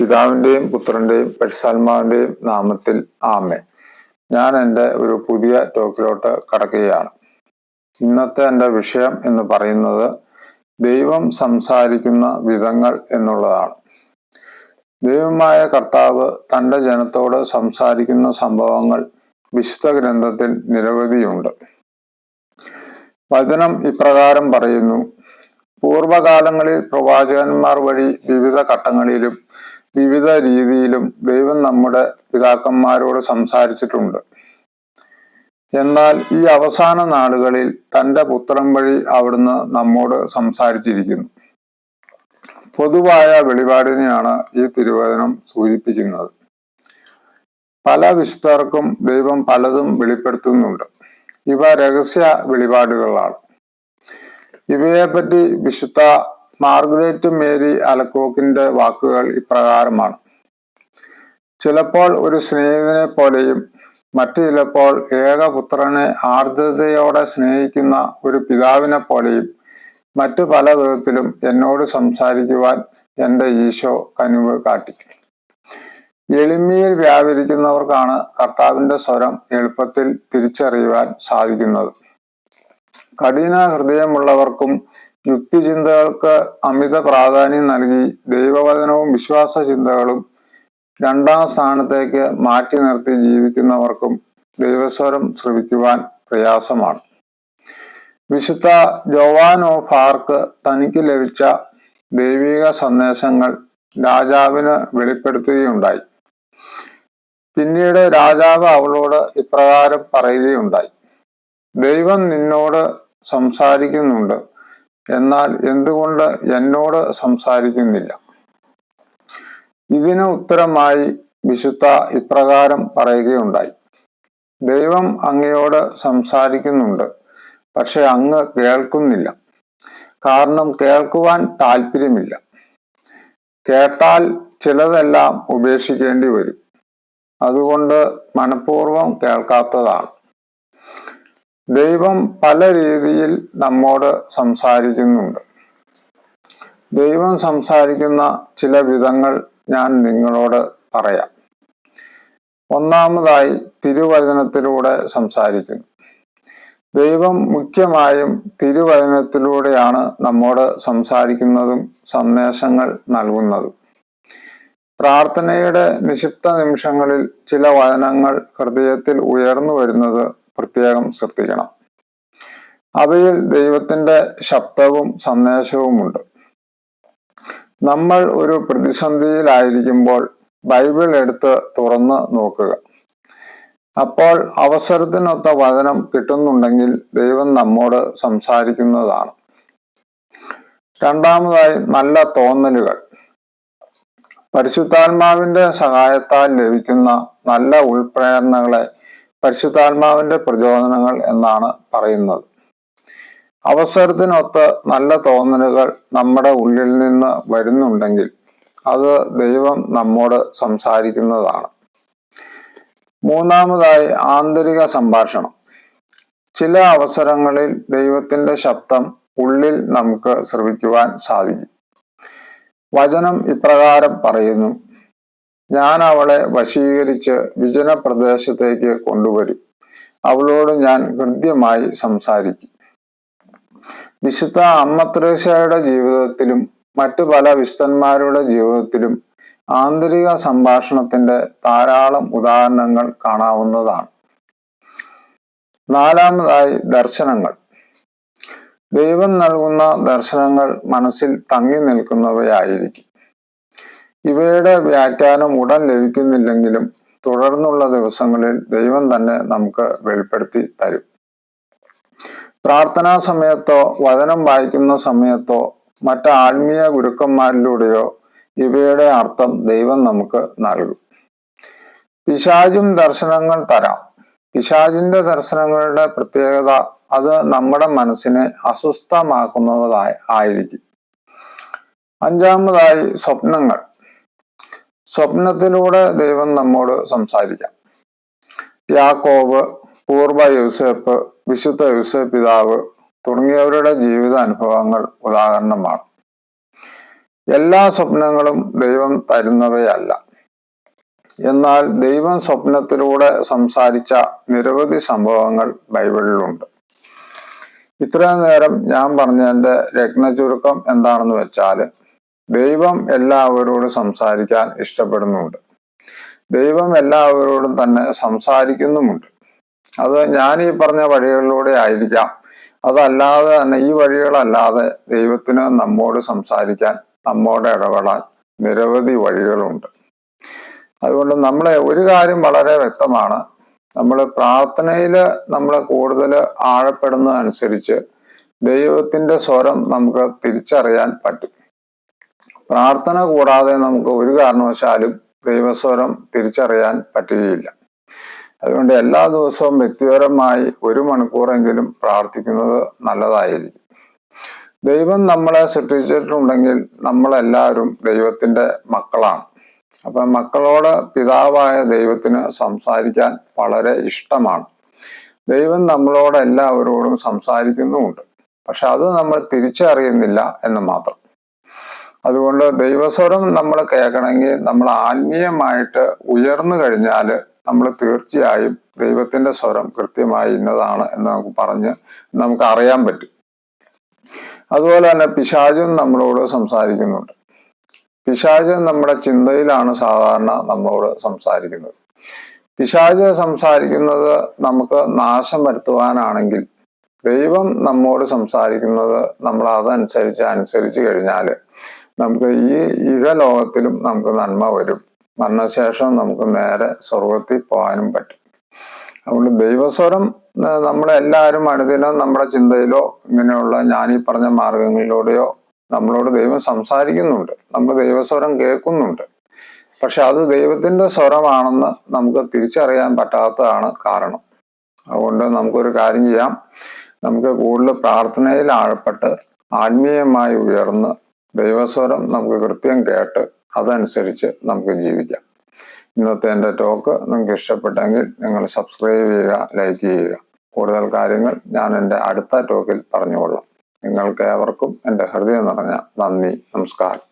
പിതാവിന്റെയും പുത്രന്റെയും പരിശാത്മാവിന്റെയും നാമത്തിൽ ആമേ ഞാൻ എന്റെ ഒരു പുതിയ ടോക്കിലോട്ട് കടക്കുകയാണ്. ഇന്നത്തെ എന്റെ വിഷയം എന്ന് പറയുന്നത് ദൈവം സംസാരിക്കുന്ന വിധങ്ങൾ എന്നുള്ളതാണ്. ദൈവമായ കർത്താവ് തന്റെ ജനത്തോട് സംസാരിക്കുന്ന സംഭവങ്ങൾ വിശുദ്ധ ഗ്രന്ഥത്തിൽ നിരവധിയുണ്ട്. വചനം ഇപ്രകാരം പറയുന്നു പൂർവകാലങ്ങളിൽ പ്രവാചകന്മാർ വഴി വിവിധ ഘട്ടങ്ങളിലും വിവിധ രീതിയിലും ദൈവം നമ്മുടെ പിതാക്കന്മാരോട് സംസാരിച്ചിട്ടുണ്ട്. എന്നാൽ ഈ അവസാന നാളുകളിൽ തന്റെ പുത്രൻ വഴി അവിടുന്ന് നമ്മോട് സംസാരിച്ചിരിക്കുന്നു. പൊതുവായ വെളിപാടിനെയാണ് ഈ തിരുവചനം സൂചിപ്പിക്കുന്നത്. പല വിശുദ്ധർക്കും ദൈവം പലതും വെളിപ്പെടുത്തുന്നുണ്ട്. ഇവ രഹസ്യ വെളിപാടുകളാണ്. ഇവയെപ്പറ്റി വിശുദ്ധ മാർഗരറ്റ് മേരി അലക്കോക്കിന്റെ വാക്കുകൾ ഇപ്രകാരമാണ്. ചിലപ്പോൾ ഒരു സ്നേഹിതനെ പോലെയും മറ്റു ചിലപ്പോൾ ഏകപുത്രനെ ആർദ്രതയോടെ സ്നേഹിക്കുന്ന ഒരു പിതാവിനെ പോലെയും മറ്റു പല വിധത്തിലും എന്നോട് സംസാരിക്കുവാൻ എന്റെ ഈശോ കനിവ് കാട്ടി. എളിമയിൽ വ്യാപരിക്കുന്നവർക്കാണ് കർത്താവിന്റെ സ്വരം എളുപ്പത്തിൽ തിരിച്ചറിയുവാൻ സാധിക്കുന്നത്. കഠിന ഹൃദയമുള്ളവർക്കും യുക്തിചിന്തകൾക്ക് അമിത പ്രാധാന്യം നൽകി ദൈവവചനവും വിശ്വാസ ചിന്തകളും രണ്ടാം സ്ഥാനത്തേക്ക് മാറ്റി നിർത്തി ജീവിക്കുന്നവർക്കും ദൈവസ്വരം ശ്രവിക്കുവാൻ പ്രയാസമാണ്. വിശുദ്ധ ജോവാനോ ഫാർക്ക് തനിക്ക് ലഭിച്ച ദൈവിക സന്ദേശങ്ങൾ രാജാവിന് വെളിപ്പെടുത്തുകയുണ്ടായി. പിന്നീട് രാജാവ് അവളോട് ഇപ്രകാരം പറയുകയുണ്ടായി. ദൈവം നിന്നോട് സംസാരിക്കുന്നുണ്ട്. എന്നാൽ എന്തുകൊണ്ട് എന്നോട് സംസാരിക്കുന്നില്ല? ഇതിന് ഉത്തരമായി വിശുദ്ധ ഇപ്രകാരം പറയുകയുണ്ടായി. ദൈവം അങ്ങയോട് സംസാരിക്കുന്നുണ്ട് പക്ഷെ അങ്ങ് കേൾക്കുന്നില്ല. കാരണം കേൾക്കുവാൻ താല്പര്യമില്ല കേട്ടാൽ ചിലതെല്ലാം ഉപേക്ഷിക്കേണ്ടി വരും. അതുകൊണ്ട് മനഃപൂർവം കേൾക്കാത്തതാണ്. ദൈവം പല രീതിയിൽ നമ്മോട് സംസാരിക്കുന്നുണ്ട്. ദൈവം സംസാരിക്കുന്ന ചില വിധങ്ങൾ ഞാൻ നിങ്ങളോട് പറയാം. ഒന്നാമതായി തിരുവചനത്തിലൂടെ സംസാരിക്കുന്നു. ദൈവം മുഖ്യമായും തിരുവചനത്തിലൂടെയാണ് നമ്മോട് സംസാരിക്കുന്നതും സന്ദേശങ്ങൾ നൽകുന്നതും. പ്രാർത്ഥനയുടെ നിശിപ്ത നിമിഷങ്ങളിൽ ചില വചനങ്ങൾ ഹൃദയത്തിൽ ഉയർന്നു വരുന്നത് പ്രത്യേകം ശ്രദ്ധിക്കണം. അവയിൽ ദൈവത്തിന്റെ ശബ്ദവും സന്ദേശവുമുണ്ട്. നമ്മൾ ഒരു പ്രതിസന്ധിയിലായിരിക്കുമ്പോൾ ബൈബിൾ എടുത്ത് തുറന്ന് നോക്കുക. അപ്പോൾ അവസരത്തിനൊത്ത വചനം കിട്ടുന്നുണ്ടെങ്കിൽ ദൈവം നമ്മോട് സംസാരിക്കുന്നതാണ്. രണ്ടാമതായി നല്ല തോന്നലുകൾ. പരിശുദ്ധാത്മാവിന്റെ സഹായത്താൽ ലഭിക്കുന്ന നല്ല ഉൾപ്രേരണകളെ പരിശുദ്ധാത്മാവിന്റെ പ്രചോദനങ്ങൾ എന്നാണ് പറയുന്നത്. അവസരത്തിനൊത്ത് നല്ല തോന്നലുകൾ നമ്മുടെ ഉള്ളിൽ നിന്ന് വരുന്നുണ്ടെങ്കിൽ അത് ദൈവം നമ്മോട് സംസാരിക്കുന്നതാണ്. മൂന്നാമതായി ആന്തരിക സംഭാഷണം. ചില അവസരങ്ങളിൽ ദൈവത്തിന്റെ ശബ്ദം ഉള്ളിൽ നമുക്ക് ശ്രവിക്കുവാൻ സാധിക്കും. വചനം ഇപ്രകാരം പറയുന്നു. ഞാൻ അവളെ വശീകരിച്ച് വിജന പ്രദേശത്തേക്ക് കൊണ്ടുവരും. അവളോട് ഞാൻ ഹൃദ്യമായി സംസാരിക്കും. വിശുദ്ധ അമ്മത്രേശയുടെ ജീവിതത്തിലും മറ്റു പല വിശുദ്ധന്മാരുടെ ജീവിതത്തിലും ആന്തരിക സംഭാഷണത്തിന്റെ ധാരാളം ഉദാഹരണങ്ങൾ കാണാവുന്നതാണ്. നാലാമതായി ദർശനങ്ങൾ. ദൈവം നൽകുന്ന ദർശനങ്ങൾ മനസ്സിൽ തങ്ങി നിൽക്കുന്നവയായിരിക്കും. ഇവയുടെ വ്യാഖ്യാനം ഉടൻ ലഭിക്കുന്നില്ലെങ്കിലും തുടർന്നുള്ള ദിവസങ്ങളിൽ ദൈവം തന്നെ നമുക്ക് വെളിപ്പെടുത്തി തരും. പ്രാർത്ഥനാ സമയത്തോ വചനം വായിക്കുന്ന സമയത്തോ മറ്റ് ആത്മീയ ഗുരുക്കന്മാരിലൂടെയോ ഇവയുടെ അർത്ഥം ദൈവം നമുക്ക് നൽകും. പിശാചും ദർശനങ്ങൾ തരാം. പിശാചിന്റെ ദർശനങ്ങളുടെ പ്രത്യേകത അത് നമ്മുടെ മനസ്സിനെ അസ്വസ്ഥമാക്കുന്നതായി ആയിരിക്കും. അഞ്ചാമതായി സ്വപ്നങ്ങൾ. സ്വപ്നത്തിലൂടെ ദൈവം നമ്മോട് സംസാരിക്കാം. യാക്കോബ് പൂർവ യൂസേപ്പ് വിശുദ്ധ യൂസേപ്പ് പിതാവ് തുടങ്ങിയവരുടെ ജീവിത അനുഭവങ്ങൾ ഉദാഹരണമാണ്. എല്ലാ സ്വപ്നങ്ങളും ദൈവം തരുന്നവയല്ല. എന്നാൽ ദൈവം സ്വപ്നത്തിലൂടെ സംസാരിച്ച നിരവധി സംഭവങ്ങൾ ബൈബിളിലുണ്ട്. ഇത്രയും നേരം ഞാൻ പറഞ്ഞതിന്റെ രത്ന ചുരുക്കം എന്താണെന്ന് വെച്ചാൽ ദൈവം എല്ലാവരോടും സംസാരിക്കാൻ ഇഷ്ടപ്പെടുന്നുണ്ട് ദൈവം എല്ലാവരോടും തന്നെ സംസാരിക്കുന്നുമുണ്ട്. അത് ഞാൻ ഈ പറഞ്ഞ വഴികളിലൂടെ ആയിരിക്കാം. അതല്ലാതെ തന്നെ ഈ വഴികളല്ലാതെ ദൈവത്തിന് നമ്മോട് സംസാരിക്കാൻ നമ്മോട് ഇടപെടാൻ നിരവധി വഴികളുണ്ട്. അതുകൊണ്ട് നമ്മളെ ഒരു കാര്യം വളരെ വ്യക്തമാണ്. നമ്മൾ പ്രാർത്ഥനയിൽ നമ്മൾ കൂടുതൽ ആഴപ്പെടുന്നതനുസരിച്ച് ദൈവത്തിന്റെ സ്വരം നമുക്ക് തിരിച്ചറിയാൻ പറ്റും. പ്രാർത്ഥന കൂടാതെ നമുക്ക് ഒരു കാരണവശാലും ദൈവസ്വരം തിരിച്ചറിയാൻ പറ്റുകയില്ല. അതുകൊണ്ട് എല്ലാ ദിവസവും വ്യക്തിപരമായി ഒരു മണിക്കൂറെങ്കിലും പ്രാർത്ഥിക്കുന്നത് നല്ലതായിരിക്കും. ദൈവം നമ്മളെ സൃഷ്ടിച്ചിട്ടുണ്ടെങ്കിൽ നമ്മളെല്ലാവരും ദൈവത്തിന്റെ മക്കളാണ്. അപ്പൊ മക്കളോട് പിതാവായ ദൈവത്തിന് സംസാരിക്കാൻ വളരെ ഇഷ്ടമാണ്. ദൈവം നമ്മളോട് എല്ലാവരോടും സംസാരിക്കുന്നുമുണ്ട്. പക്ഷെ അത് നമ്മൾ തിരിച്ചറിയുന്നില്ല എന്ന് മാത്രം. അതുകൊണ്ട് ദൈവസ്വരം നമ്മൾ കേൾക്കണമെങ്കിൽ നമ്മൾ ആത്മീയമായിട്ട് ഉയർന്നു കഴിഞ്ഞാൽ നമ്മൾ തീർച്ചയായും ദൈവത്തിന്റെ സ്വരം കൃത്യമായി ഇന്നതാണ് എന്ന് നമുക്ക് പറഞ്ഞ് നമുക്ക് അറിയാൻ പറ്റും. അതുപോലെ തന്നെ പിശാചും നമ്മളോട് സംസാരിക്കുന്നുണ്ട്. പിശാജ് നമ്മുടെ ചിന്തയിലാണ് സാധാരണ നമ്മളോട് സംസാരിക്കുന്നത്. പിശാജ് സംസാരിക്കുന്നത് നമുക്ക് നാശം വരുത്തുവാനാണെങ്കിൽ ദൈവം നമ്മോട് സംസാരിക്കുന്നത് നമ്മൾ അതനുസരിച്ച് അനുസരിച്ച് കഴിഞ്ഞാൽ നമുക്ക് ഈ ഇഹലോകത്തിലും നമുക്ക് നന്മ വരും. മരണശേഷം നമുക്ക് നേരെ സ്വർഗത്തിൽ പോകാനും പറ്റും. അതുകൊണ്ട് ദൈവസ്വരം നമ്മളെല്ലാവരും അനുദിനം നമ്മുടെ ചിന്തയിലോ ഇങ്ങനെയുള്ള ഞാൻ ഈ പറഞ്ഞ മാർഗങ്ങളിലൂടെയോ നമ്മളോട് ദൈവം സംസാരിക്കുന്നുണ്ട്. നമ്മൾ ദൈവസ്വരം കേൾക്കുന്നുണ്ട്. പക്ഷെ അത് ദൈവത്തിന്റെ സ്വരമാണെന്ന് നമുക്ക് തിരിച്ചറിയാൻ പറ്റാത്തതാണ് കാരണം. അതുകൊണ്ട് നമുക്കൊരു കാര്യം ചെയ്യാം. നമുക്ക് കൂടുതൽ പ്രാർത്ഥനയിൽ ആഴപ്പെട്ട് ആത്മീയമായി ഉയർന്ന് ദൈവസ്വരം നമുക്ക് കൃത്യം കേട്ട് അതനുസരിച്ച് നമുക്ക് ജീവിക്കാം. ഇന്നത്തെ എന്റെ ടോക്ക് നിങ്ങൾക്ക് ഇഷ്ടപ്പെട്ടെങ്കിൽ നിങ്ങൾ സബ്സ്ക്രൈബ് ചെയ്യുക ലൈക്ക് ചെയ്യുക. കൂടുതൽ കാര്യങ്ങൾ ഞാൻ എന്റെ അടുത്ത ടോക്കിൽ പറഞ്ഞുകൊള്ളാം. നിങ്ങൾക്ക് ഏവർക്കും എന്റെ ഹൃദയം നിറഞ്ഞ നന്ദി നമസ്കാരം.